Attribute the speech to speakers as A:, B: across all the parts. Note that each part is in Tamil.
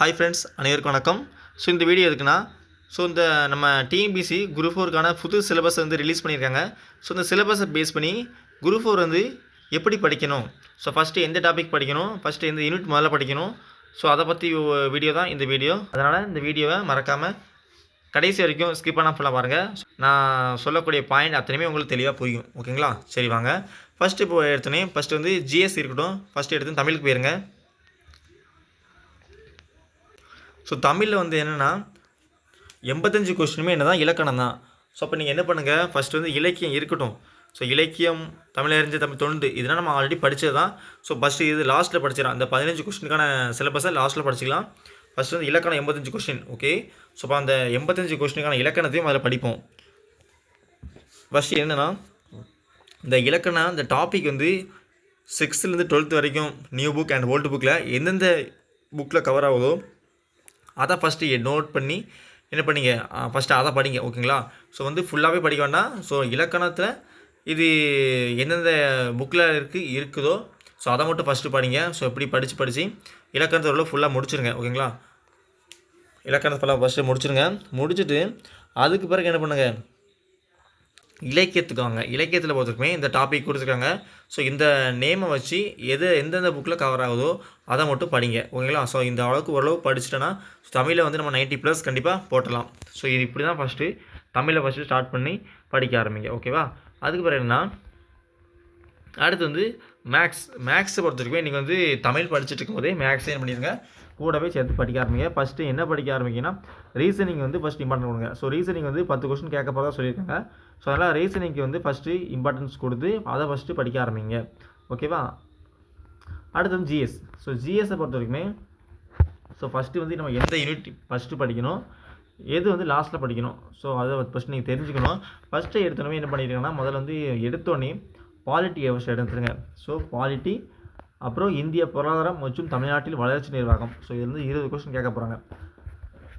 A: ஹாய் ஃப்ரெண்ட்ஸ் அனைவருக்கும் வணக்கம். ஸோ இந்த வீடியோ எதுக்குன்னா ஸோ இந்த நம்ம டிஎம்பிசி குரூப் ஃபோருக்கான புது சிலபஸ் வந்து ரிலீஸ் பண்ணியிருக்காங்க. ஸோ இந்த சிலபஸை பேஸ் பண்ணி குரூப் ஃபோர் வந்து எப்படி படிக்கணும்? ஸோ ஃபஸ்ட்டு எந்த டாபிக் படிக்கணும்? ஃபஸ்ட்டு எந்த யூனிட் முதல்ல படிக்கணும்? ஸோ அதை பற்றி வீடியோ தான் இந்த வீடியோ அதனால் இந்த வீடியோவை மறக்காமல் கடைசி வரைக்கும் ஸ்கிப் பண்ணால் ஃபுல்லாக பாருங்கள் நான் சொல்லக்கூடிய பாயிண்ட் அத்தனையுமே உங்களுக்கு தெளிவாக புரியும். ஓகேங்களா சரி வாங்க. ஃபஸ்ட்டு இப்போ எடுத்தோன்னே ஃபஸ்ட்டு வந்து ஜிஎஸ் இருக்கட்டும். ஃபஸ்ட்டு எடுத்து தமிழுக்கு போயிருங்க. ஸோ தமிழில் வந்து என்னென்னா எண்பத்தஞ்சு கொஸ்டினுமே என்ன தான் இலக்கணம் தான் ஸோ அப்போ நீங்கள் என்ன பண்ணுங்கள் ஃபஸ்ட்டு வந்து இலக்கியம் இருக்கட்டும். ஸோ இலக்கியம் தமிழறிஞ்ச தமிழ் தொண்டு இதெல்லாம் நம்ம ஆல்ரெடி படித்தது தான் ஸோ ஃபஸ்ட்டு இது லாஸ்ட்டில் படிச்சிடலாம். அந்த பதினஞ்சு கொஸ்டினுக்கான சிலபஸை லாஸ்ட்டில் படிச்சிக்கலாம். ஃபஸ்ட்டு வந்து இலக்கணம் எண்பத்தஞ்சு கொஸ்டின் ஓகே ஸோ அப்போ அந்த எண்பத்தஞ்சு கொஸ்டினுக்கான இலக்கணத்தையும் அதில் படிப்போம். ஃபஸ்ட்டு என்னென்னா இந்த இலக்கணம் இந்த டாபிக் வந்து சிக்ஸ்த்துலேருந்து டுவெல்த் வரைக்கும் நியூ புக் அண்ட் ஓல்டு புக்கில் எந்தெந்த புக்கில் கவர் ஆகுதோ அதை ஃபஸ்ட்டு நோட் பண்ணி என்ன பண்ணீங்க? ஃபஸ்ட்டு அதை படிங்க ஓகேங்களா ஸோ வந்து ஃபுல்லாகவே படிக்க வேண்டாம். ஸோ இலக்கணத்தில் இது எந்தெந்த புக்கில் இருக்குது இருக்குதோ ஸோ அதை மட்டும் ஃபஸ்ட்டு படிங்க. ஸோ எப்படி படித்து படித்து இலக்கணத்தை உள்ள ஃபுல்லாக முடிச்சிருங்க ஓகேங்களா இலக்கணத்தை ஃபுல்லாக ஃபஸ்ட்டு முடிச்சுருங்க. முடிச்சுட்டு அதுக்கு பிறகு என்ன பண்ணுங்கள் இலக்கியத்துக்கு வாங்க இலக்கியத்தில் பொறுத்தவரைக்குமே இந்த டாபிக் கொடுத்துருக்காங்க. ஸோ இந்த நேமை வச்சு எது எந்தெந்த புக்கில் கவர் ஆகுதோ அதை மட்டும் படிங்க. ஓகேங்களா? ஸோ இந்த அளவுக்கு ஓரளவு படிச்சிட்டோன்னா தமிழில் வந்து நம்ம நைன்ட்டி ப்ளஸ் கண்டிப்பாக போட்டலாம். ஸோ இது இப்படி தான் ஃபஸ்ட்டு தமிழை ஃபஸ்ட்டு ஸ்டார்ட் பண்ணி படிக்க ஆரம்பிங்க. ஓகேவா? அதுக்கு பிறகு என்னென்னா அடுத்து வந்து மேக்ஸ் மேக்ஸை பொறுத்த வரைக்கும் நீங்கள் வந்து தமிழ் படிச்சுட்டு இருக்கும்போதே மேக்ஸே என்ன பண்ணிடுங்க கூடவே சேர்த்து படிக்க ஆரம்பிங்க. ஃபஸ்ட்டு என்ன படிக்க ஆரம்பிங்கன்னா ரீசனிங் வந்து ஃபஸ்ட் இம்பார்ட்டன்ட் கொடுங்க. ஸோ ரீசனிங் வந்து பத்து கொஸ்டின் கேட்க போகிறதா சொல்லியிருக்காங்க. ஸோ அதனால் ரீசனிங்க்கு வந்து ஃபஸ்ட்டு இம்பார்ட்டன்ஸ் கொடுத்து அதை ஃபஸ்ட்டு படிக்க ஆரம்பிங்க. ஓகேவா அடுத்து வந்து ஜிஎஸ் ஸோ ஜிஎஸை பொறுத்த வரைக்குமே ஸோ ஃபஸ்ட்டு வந்து நம்ம எந்த யூனிட் ஃபஸ்ட்டு படிக்கணும் எது வந்து லாஸ்ட்டில் படிக்கணும். ஸோ அதை ஃபஸ்ட்டு நீங்கள் தெரிஞ்சுக்கணும். ஃபஸ்ட்டு எடுத்தோடனே என்ன பண்ணியிருக்காங்கன்னா முதல்ல வந்து எடுத்தோடனே பாலிட்டி எவர்ஸ் எடுத்துருங்க. ஸோ பாலிட்டி அப்புறம் இந்திய பொருளாதாரம் மற்றும் தமிழ்நாட்டில் வளர்ச்சி நிர்வாகம். ஸோ இது வந்து இருபது கொஸ்டின் கேட்க போகிறாங்க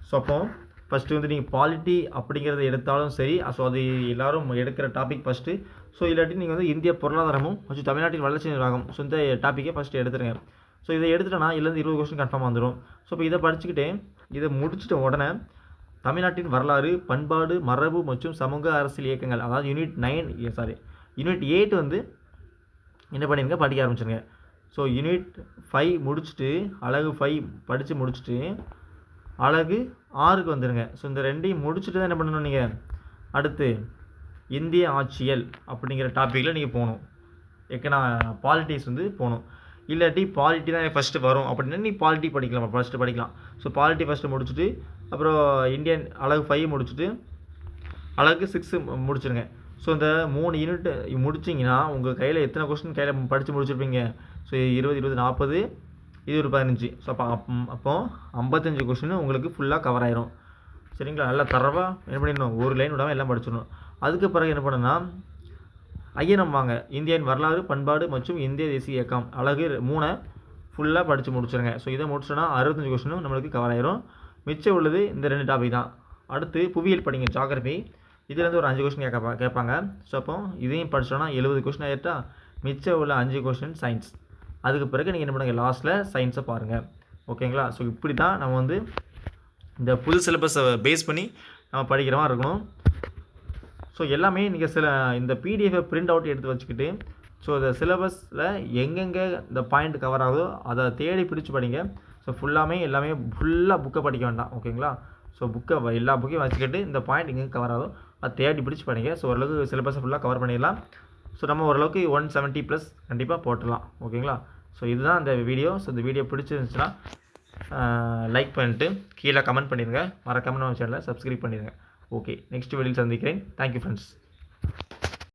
A: ஸோ அப்போ ஃபஸ்ட்டு வந்து நீங்கள் பாலிட்டி அப்படிங்கிறத எடுத்தாலும் சரி ஸோ அது எல்லோரும் எடுக்கிற டாபிக் ஃபஸ்ட்டு ஸோ இல்லாட்டி நீங்கள் வந்து இந்திய பொருளாதாரமும் மற்றும் தமிழ்நாட்டின் வளர்ச்சி நிர்வாகம் ஸோ இந்த டாப்பிக்கை ஃபஸ்ட்டு எடுத்துருங்க. ஸோ இதை எடுத்துட்டோன்னா இதுலேருந்து இருபது கொஸ்டின் கன்ஃபார்ம் வந்துடும் ஸோ இப்போ இதை படிச்சுக்கிட்டே இதை முடிச்சிட்ட உடனே தமிழ்நாட்டின் வரலாறு பண்பாடு மரபு மற்றும் சமூக அரசியல் இயக்கங்கள் அதாவது unit nine sorry unit eight வந்து என்ன பண்ணிருங்க? படிக்க ஆரம்பிச்சிருங்க. ஸோ யூனிட் ஃபைவ் முடிச்சுட்டு அழகு ஃபைவ் படித்து முடிச்சுட்டு அழகு ஆறுக்கு வந்துடுங்க ஸோ இந்த ரெண்டையும் முடிச்சுட்டு தான் என்ன பண்ணணும் நீங்கள் அடுத்து இந்திய ஆட்சியல் அப்படிங்கிற டாப்பிக்கில் நீங்கள் போகணும். எக்கனா பாலிட்டிக்ஸ் வந்து போகணும். இல்லாட்டி பாலிட்டி தான் ஃபஸ்ட்டு வரும். அப்படின்னா நீ பாலிட்டி படிக்கலாம்? ஃபஸ்ட்டு படிக்கலாம். ஸோ பாலிட்டி ஃபஸ்ட்டு முடிச்சுட்டு அப்புறம் இந்தியன் அழகு ஃபைவ் முடிச்சுட்டு அழகு சிக்ஸு முடிச்சுருங்க. ஸோ இந்த மூணு யூனிட் முடிச்சிங்கன்னா உங்கள் கையில் எத்தனை கொஸ்டின் கையில் படித்து முடிச்சிருப்பீங்க? ஸோ இருபது இருபது நாற்பது இது ஒரு பதினஞ்சு. ஸோ அப்போ அப்போ ஐம்பத்தஞ்சு கொஸ்டின் உங்களுக்கு ஃபுல்லாக கவர் ஆயிரும். சரிங்களா? நல்லா தரவாக என்ன பண்ணிடணும்? ஒரு லைன் விடாமல் எல்லாம் படிச்சிடணும். அதுக்கு பிறகு என்ன பண்ணுன்னா ஐயனம் வாங்க. இந்தியன் வரலாறு பண்பாடு மற்றும் இந்திய தேசிய இயக்கம். அழகு மூணை ஃபுல்லாக படித்து முடிச்சிருங்க. ஸோ இதை முடிச்சோன்னா அறுபத்தஞ்சு கொஸ்டினும் நம்மளுக்கு கவர் ஆயிரும். மிச்சம் உள்ளது இந்த ரெண்டு டாபிக் தான். அடுத்து புவியியல் படிங்க ஜாகிரபி இதுலேருந்து ஒரு அஞ்சு கொஸ்டின் கேட்க கேட்பாங்க. ஸோ அப்போ இதையும் படித்தோன்னா எழுபது கொஸ்டின் ஆகிட்டா மிச்சம் உள்ள அஞ்சு கொஸ்டின் சயின்ஸ் அதுக்கு பிறகு நீங்கள் என்ன பண்ணுங்கள் லாஸ்ட்டில் சயின்ஸை பாருங்கள் ஓகேங்களா? ஸோ இப்படி தான் நம்ம வந்து இந்த புது சிலபஸை பேஸ் பண்ணி நம்ம படிக்கிற மாதிரி இருக்கணும். ஸோ எல்லாமே நீங்கள் சில இந்த பிடிஎஃபை பிரிண்ட் அவுட் எடுத்து வச்சுக்கிட்டு ஸோ இந்த சிலபஸில் எங்கெங்கே இந்த பாயிண்ட் கவர் ஆகுதோ அதை தேடி பிடிச்சி படிங்க. ஸோ ஃபுல்லாமே எல்லாமே ஃபுல்லாக புக்கை படிக்க வேண்டாம். ஓகேங்களா? ஸோ புக்கை எல்லா புக்கையும் வச்சுக்கிட்டு இந்த பாயிண்ட் எங்கே கவர் ஆகும் அதை தேடி பிடிச்சி பண்ணிக்க. ஸோ ஓரளவுக்கு சிலபஸை ஃபுல்லாக கவர் பண்ணிடலாம். ஸோ நம்ம ஓரளவுக்கு ஒன் செவன்ட்டி ப்ளஸ் கண்டிப்பாக போட்டுடலாம். ஓகேங்களா ஸோ இதுதான் அந்த வீடியோ ஸோ இந்த வீடியோ பிடிச்சிருந்துச்சுன்னா லைக் பண்ணிட்டு கீழே கமெண்ட் பண்ணிடுங்க. மறக்காமல் நம்ம சேனலை சப்ஸ்கிரைப் பண்ணிடுங்க. ஓகே நெக்ஸ்ட் வீடியோ சந்திக்கிறேன். Thank you friends